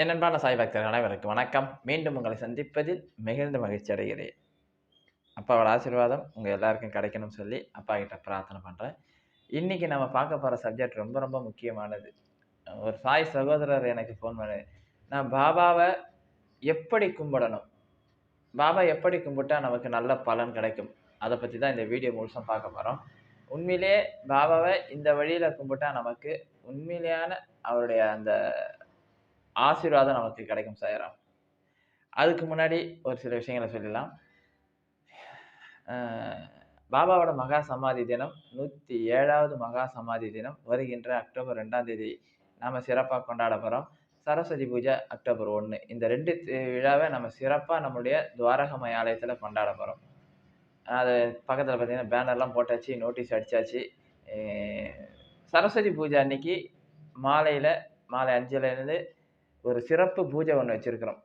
என் அன்பான சாய் பக்தர்கள் அனைவருக்கும் வணக்கம். மீண்டும் உங்களை சந்திப்பதில் மிகுந்த மகிழ்ச்சி அடைகிறேன். அப்பாவோட ஆசீர்வாதம் உங்கள் எல்லாருக்கும் கிடைக்கணும்னு சொல்லி அப்பா கிட்ட பிரார்த்தனை பண்ணுறேன் இன்றைக்கி நம்ம பார்க்க போகிற சப்ஜெக்ட் ரொம்ப ரொம்ப முக்கியமானது. ஒரு சாய் சகோதரர் எனக்கு ஃபோன் பண்ணு. நான் பாபாவை எப்படி கும்பிடணும்? பாபா எப்படி கும்பிட்டா நமக்கு நல்ல பலன் கிடைக்கும்? அதை பற்றி தான் இந்த வீடியோ முழுசாக பார்க்க போகிறோம் உண்மையிலே பாபாவை இந்த வழியில் கும்பிட்டா நமக்கு உண்மையிலேயான அவருடைய அந்த ஆசீர்வாதம் நமக்கு கிடைக்கும் சாயராம் அதுக்கு முன்னாடி ஒரு சில விஷயங்களை சொல்லலாம் பாபாவோட மகா சமாதி தினம் நூற்றி ஏழாவது மகா சமாதி தினம் வருகின்ற அக்டோபர் ரெண்டாம் தேதி நாம் சிறப்பாக கொண்டாட போகிறோம் சரஸ்வதி பூஜை அக்டோபர் ஒன்று இந்த ரெண்டு விழாவை நம்ம சிறப்பாக நம்மளுடைய துவாரகமய ஆலயத்தில் கொண்டாட போகிறோம் அது பக்கத்தில் பார்த்தீங்கன்னா பேனர்லாம் போட்டாச்சு நோட்டீஸ் அடித்தாச்சு சரஸ்வதி பூஜை அன்னைக்கு மாலையில் மாலை அஞ்சுலேருந்து ஒரு சிறப்பு பூஜை ஒன்று வச்சுருக்குறோம்.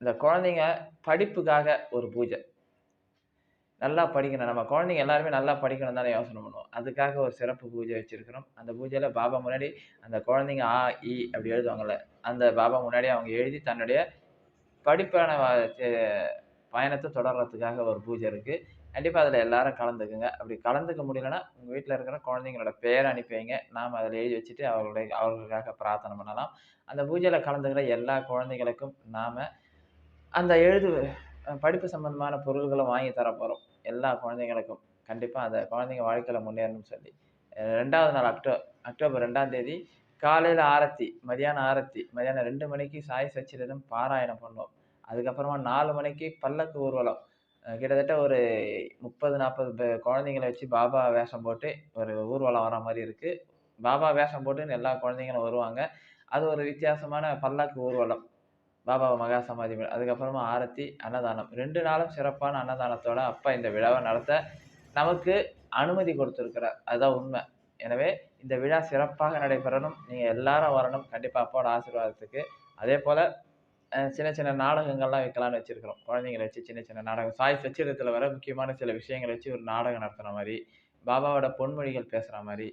இந்த குழந்தைங்க படிப்புக்காக ஒரு பூஜை. நல்லா படிக்கணும். நம்ம குழந்தைங்க எல்லாருமே நல்லா படிக்கணும் தானே யோசனை பண்ணுவோம். அதுக்காக ஒரு சிறப்பு பூஜை வச்சுருக்கிறோம். அந்த பூஜையில் பாபா முன்னாடி அந்த குழந்தைங்க ஆ இ அப்படி எழுதுவாங்கள்ல அந்த பாபா முன்னாடி அவங்க எழுதி தன்னுடைய படிப்பான பயணத்தை தொடர்றதுக்காக ஒரு பூஜை இருக்குது கண்டிப்பாக அதில் எல்லாரும் கலந்துக்குங்க. அப்படி கலந்துக்க முடியலன்னா உங்கள் வீட்டில் இருக்கிற குழந்தைங்களோட பேர் அனுப்பி வைங்க. நாம் அதில் எழுதி வச்சுட்டு அவர்களுடைய அவர்களுக்காக பிரார்த்தனை பண்ணலாம். அந்த பூஜையில் கலந்துக்கிற எல்லா குழந்தைகளுக்கும் நாம் அந்த எழுது படிப்பு சம்மந்தமான பொருள்களை வாங்கி தர போகிறோம் எல்லா குழந்தைங்களுக்கும் கண்டிப்பாக அந்த குழந்தைங்க வாழ்க்கையில் முன்னேறணும்னு சொல்லி. ரெண்டாவது நாள் அக்டோ அக்டோபர் ரெண்டாம் தேதி காலையில் ஆரத்தி மதியானம் ஆரத்தி மதியானம் ரெண்டு மணிக்கு சாய் சச்சிரிதம் பாராயணம் பண்ணுவோம். அதுக்கப்புறமா நாலு மணிக்கு பல்லக்கு ஊர்வலம். கிட்டத்தட்ட ஒரு முப்பது நாற்பது குழந்தைங்களை வச்சு பாபா வேஷம் போட்டு ஒரு ஊர்வலம் வர மாதிரி இருக்குது பாபா வேஷம் போட்டுன்னு எல்லா குழந்தைங்களும் வருவாங்க. அது ஒரு வித்தியாசமான பல்லாக்கு ஊர்வலம். பாபா மகா சமாதி அதுக்கப்புறமா ஆரத்தி அன்னதானம். ரெண்டு நாளும் சிறப்பான அன்னதானத்தோட அப்பா இந்த விழாவை நடத்த நமக்கு அனுமதி கொடுத்துருக்கிறார். அதுதான் உண்மை. எனவே இந்த விழா சிறப்பாக நடைபெறணும். நீங்கள் எல்லாரும் வரணும். கண்டிப்பாக அப்பாவோட ஆசீர்வாதத்துக்கு. அதே போல் சின்ன சின்ன நாடகங்கள்லாம் வைக்கலாம்னு வச்சுருக்கிறோம். குழந்தைங்களை வச்சு சின்ன சின்ன நாடகம். சாய் சச்சிரத்தில் வர முக்கியமான சில விஷயங்களை வச்சு ஒரு நாடகம் நடத்துகிற மாதிரி பாபாவோட பொன்மொழிகள் பேசுகிற மாதிரி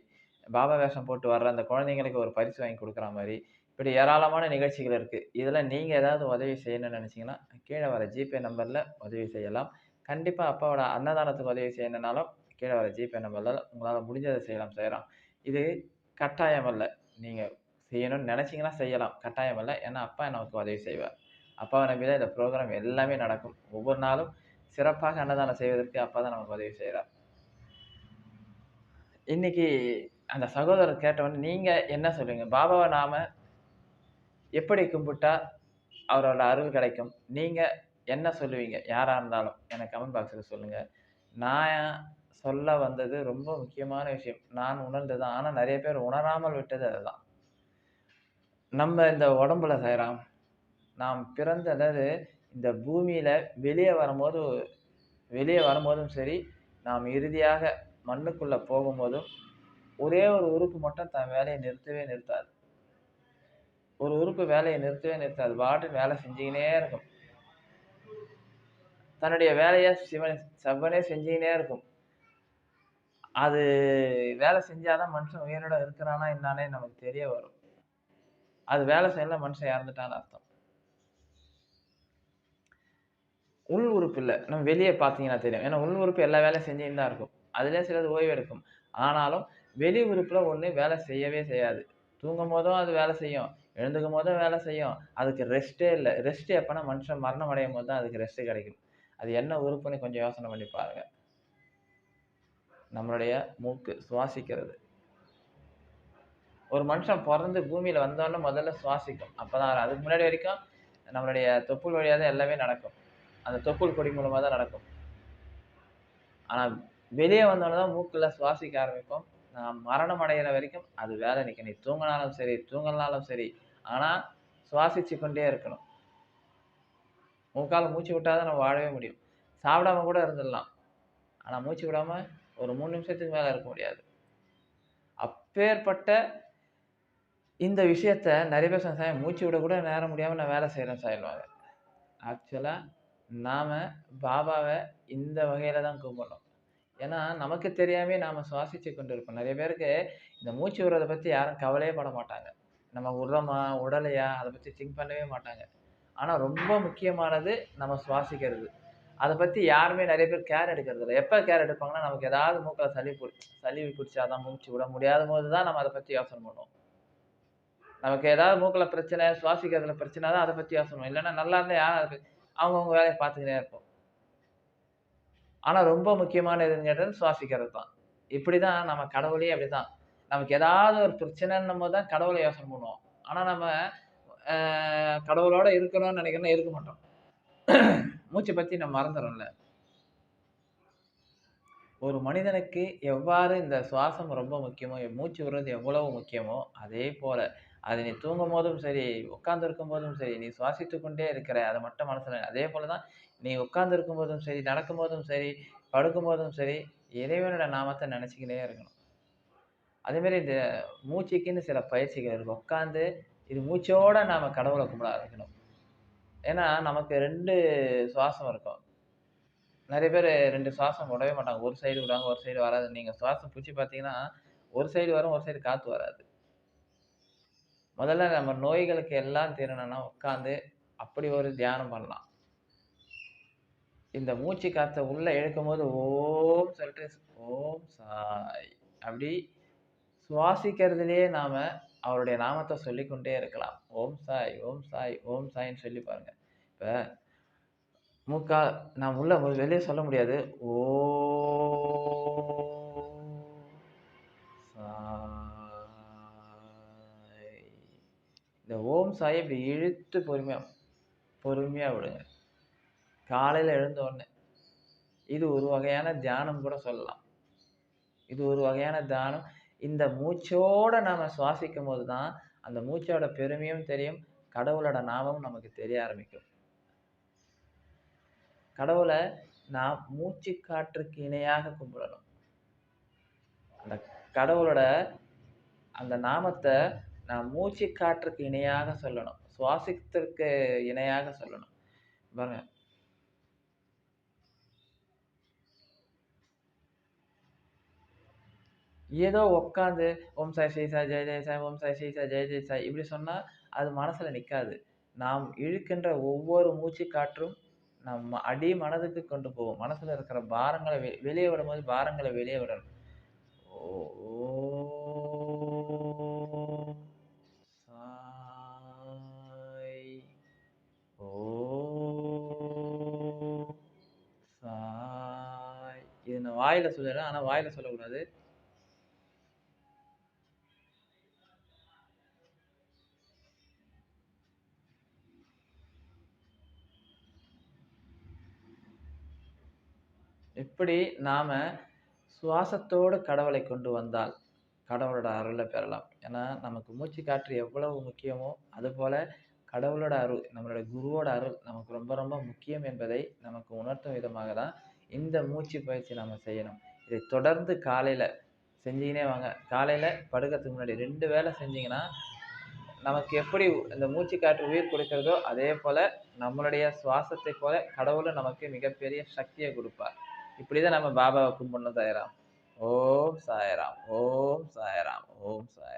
பாபா வேஷம் போட்டு வர்ற அந்த குழந்தைங்களுக்கு ஒரு பரிசு வாங்கி கொடுக்குற மாதிரி இப்படி ஏராளமான நிகழ்ச்சிகள் இருக்குது இதில் நீங்கள் ஏதாவது உதவி செய்யணும்னு நினச்சிங்கன்னா கீழே வர ஜிபே நம்பரில் உதவி செய்யலாம். கண்டிப்பாக அப்பாவோட அன்னதானத்துக்கு உதவி செய்யணுன்னாலும் கீழே வர ஜிபே நம்பரில் உங்களால் முடிஞ்சதை செய்யலாம் செய்கிறோம் இது கட்டாயம் அல்ல. நீங்கள் செய்யணும்னு நினச்சிங்கன்னா செய்யலாம். கட்டாயம் இல்லை. ஏன்னா அப்பா நமக்கு உதவி செய்வார். அப்பாவை நம்பி தான் இந்த ப்ரோக்ராம் எல்லாமே நடக்கும். ஒவ்வொரு நாளும் சிறப்பாக அன்னதானம் செய்வதற்கு அப்பா தான் நமக்கு உதவி செய்கிறார் இன்னைக்கு அந்த சகோதரர் கேட்டவன் நீங்கள் என்ன சொல்லுவீங்க பாபாவை நாம் எப்படி கும்பிட்டா அவரோட அருள் கிடைக்கும்? நீங்கள் என்ன சொல்லுவீங்க? யாராக இருந்தாலும் எனக்கு கமெண்ட் பாக்ஸில் சொல்லுங்கள் நான் சொல்ல வந்தது ரொம்ப முக்கியமான விஷயம். நான் உணர்ந்தது. தான் ஆனால் நிறைய பேர் உணராமல் விட்டது அதுதான். நம்ம இந்த உடம்புல செய்கிறோம் நாம் பிறந்த அதாவது இந்த பூமியில் வெளியே வரும்போது வெளியே வரும்போதும் சரி நாம் இறுதியாக மண்ணுக்குள்ளே போகும்போதும் ஒரே ஒரு உறுப்பு மட்டும் தன் வேலையை நிறுத்தவே நிறுத்தாது. ஒரு உறுப்பு வேலையை நிறுத்தவே நிறுத்தாது. பாட்டு வேலை செஞ்சுக்கினே இருக்கும். தன்னுடைய வேலையை சிவன் செவ்வனே செஞ்சுக்கினே இருக்கும். அது வேலை செஞ்சாதான் மனுஷன் உயிரோட இருக்கிறானா என்னானே நமக்கு தெரிய வரும். அது வேலை செய்யல மனுஷன் இறந்துட்டான்னு அர்த்தம். உள் உறுப்பு இல்லை. நம்ம வெளியே பார்த்தீங்கன்னா தெரியும். ஏன்னா உள் உறுப்பு எல்லா வேலையும் செஞ்சுன்னு தான் இருக்கும். அதுலேயே சிலது ஓய்வு எடுக்கும் ஆனாலும் வெளி உறுப்பில் ஒன்று வேலை செய்யவே செய்யாது. தூங்கும் போதும் அது வேலை செய்யும். எழுந்துக்கும் போதும் வேலை செய்யும். அதுக்கு ரெஸ்ட்டே இல்லை. ரெஸ்ட் எப்போனா மனுஷன் மரணம் அடையும் போது தான் அதுக்கு ரெஸ்ட்டு கிடைக்கும். அது என்ன உறுப்புன்னு கொஞ்சம் யோசனை பண்ணி பாருங்க. நம்மளுடைய மூக்கு சுவாசிக்கிறது. ஒரு மனுஷன் பிறந்து பூமியில் வந்தோடனே முதல்ல சுவாசிக்கும். அப்போ தான் அதுக்கு முன்னாடி வரைக்கும் நம்மளுடைய தொப்புள் வழியாக தான் எல்லாமே நடக்கும். அந்த தொப்புள் கொடி மூலமாக தான் நடக்கும். ஆனால் வெளியே வந்தோடனே தான் மூக்கில் சுவாசிக்க ஆரம்பிக்கும் நான் மரணம் அடைகிற வரைக்கும் அது வேலை நிற்க நீ தூங்கினாலும் சரி தூங்கினாலும் சரி. ஆனால் சுவாசிச்சு கொண்டே இருக்கணும். மூக்கால் மூச்சு விட்டால் தான் நம்ம வாழவே முடியும். சாப்பிடாம கூட இருந்துடலாம். ஆனால் மூச்சு விடாமல் ஒரு மூணு நிமிஷத்துக்கு மேலே இருக்க முடியாது. அப்பேற்பட்ட இந்த விஷயத்த நிறைய பேர் சார் மூச்சு விட கூட நேரம் முடியாமல் நான் வேலை செய்கிறேன் சொல்லுவாங்க ஆக்சுவலாக நாம் பாபாவை இந்த வகையில் தான் கும்பிடணும். ஏன்னா நமக்கு தெரியாமே நாம் சுவாசித்து கொண்டு இருப்போம் நிறைய பேருக்கு இந்த மூச்சு விடுறதை பற்றி யாரும் கவலையே பட மாட்டாங்க. நம்ம உரமா உடலையா அதை பற்றி திங்க் பண்ணவே மாட்டாங்க. ஆனால் ரொம்ப முக்கியமானது நம்ம சுவாசிக்கிறது. அதை பற்றி யாருமே நிறைய பேர் கேர் எடுக்கிறது இல்லை. எப்போ கேர் எடுப்பாங்கன்னா நமக்கு ஏதாவது மூக்கில் சளி பிடி சளி பிடிச்சாதான் மூச்சு விட முடியாத போது தான் நம்ம அதை பற்றி யோசனை பண்ணுவோம். நமக்கு ஏதாவது மூக்கில் பிரச்சனை சுவாசிக்கிறதுல பிரச்சனை தான் அதை பற்றி யோசனை இல்லைன்னா நல்லா இருந்தால் யாரும் அவங்கவுங்க வேலையை பார்த்துக்கிட்டே இருப்போம். ஆனால் ரொம்ப முக்கியமான எதுன்னு கேட்டது சுவாசிக்கிறது தான். இப்படி தான் நம்ம கடவுளே அப்படி தான் நமக்கு ஏதாவது ஒரு பிரச்சனைன்னும் போது தான் கடவுளை யோசனை பண்ணுவோம். ஆனால் நம்ம கடவுளோட இருக்கணும்னு நினைக்கிறோன்னா இருக்க மாட்டோம். மூச்சை பற்றி நம்ம மறந்துடும்ல ஒரு மனிதனுக்கு எவ்வாறு இந்த சுவாசம் ரொம்ப முக்கியமோ மூச்சு விடுறது எவ்வளவு முக்கியமோ அதே போல் அது நீ தூங்கும் போதும் சரி உட்கார்ந்து இருக்கும் போதும் சரி நீ சுவாசித்து கொண்டே இருக்கிற அதை மட்டும் மனசில் அதே போல தான் நீ உட்கார்ந்து இருக்கும் போதும் சரி நடக்கும் போதும் சரி படுக்கும் போதும் சரி இறைவனோட நாமத்தை நினச்சிக்கிட்டே இருக்கணும். அதேமாரி இந்த மூச்சுக்குன்னு சில பயிற்சிகள் இருக்கும் உட்காந்து இது மூச்சோடு நாம கடவுளை கும்பிட ஆரம்பிக்கணும் ஏன்னா நமக்கு ரெண்டு சுவாசம் இருக்கும். நிறைய பேர் ரெண்டு சுவாசம் விடவே மாட்டாங்க. ஒரு சைடு விடுவாங்க ஒரு சைடு வராது. நீங்கள் சுவாசம் பிடிச்சி பார்த்தீங்கன்னா ஒரு சைடு வரும் ஒரு சைடு காற்று வராது. முதல்ல நம்ம நோய்களுக்கு எல்லாம் தீரணும்னா உட்காந்து அப்படி ஒரு தியானம் பண்ணலாம். இந்த மூச்சு காற்றை உள்ளே இழுக்கும் போது ஓம் சொல்லிட்டு ஓம் சாய் அப்படி சுவாசிக்கிறதுலேயே நாம் அவருடைய நாமத்தை சொல்லிக்கொண்டே இருக்கலாம். ஓம் சாய் ஓம் சாய் ஓம் சாய்ன்னு சொல்லி பாருங்கள் இப்போ மூக்கா நான் உள்ள வெளியே சொல்ல முடியாது. ஓ இந்த ஓம் சாயை இப்படி இழுத்து பொறுமையாக பொறுமையாக விடுங்க. காலையில் எழுந்த உடனே இது ஒரு வகையான தியானம் கூட சொல்லலாம். இது ஒரு வகையான தியானம். இந்த மூச்சோட நாம சுவாசிக்கும் போது தான் அந்த மூச்சோட பெருமையும் தெரியும் கடவுளோட நாமமும் நமக்கு தெரிய ஆரம்பிக்கும். கடவுளை நாம் மூச்சு காற்றுக்கு இணையாக கும்பிடணும். அந்த கடவுளோட அந்த நாமத்தை நான் மூச்சு காற்றுக்கு இணையாக சொல்லணும். சுவாசித்திற்கு இணையாக சொல்லணும். பாருங்க. ஏதோ உட்காந்து ஓம் சாய் ஸ்ரீ சாய் ஜெய ஜெய சாய் ஓம் சாய் ஸ்ரீ சாய் ஜெய ஜெய சாய் இப்படி சொன்னால் அது மனசில் நிற்காது நாம் இழுக்கின்ற ஒவ்வொரு மூச்சு காற்றும் நம்ம அடி மனதுக்கு கொண்டு போகும் மனசுல இருக்கிற பாரங்களை வெ- வெளியே விடும்போது பாரங்களை வெளியே விடணும். ஓ சாய். ஓ சாய். இது நான் வாயில சொல்லிடுறேன் ஆனா வாயில சொல்லக்கூடாது. இப்படி நாம் சுவாசத்தோடு கடவுளை கொண்டு வந்தால் கடவுளோட அருளை பெறலாம். ஏன்னா நமக்கு மூச்சு காற்று எவ்வளவு முக்கியமோ அதுபோல் கடவுளோட அருள் நம்மளோட குருவோட அருள் நமக்கு ரொம்ப ரொம்ப முக்கியம் என்பதை நமக்கு உணர்த்தும் விதமாக தான் இந்த மூச்சு பயிற்சி நம்ம செய்யணும். இதை தொடர்ந்து காலையில் செஞ்சுக்கினே வாங்க. காலையில் படுக்கிறதுக்கு முன்னாடி ரெண்டு வேளை செஞ்சிங்கன்னா நமக்கு எப்படி இந்த மூச்சு காற்று உயிர் கொடுக்கிறதோ அதே போல் நம்மளுடைய சுவாசத்தை போல கடவுளும் நமக்கு மிகப்பெரிய சக்தியை கொடுப்பார். இப்படிதான் நம்ம பாபாவை கும்பிடணும் சாயராம். ஓம் சாயராம் ஓம் சாயராம் ஓம் சாயராம்.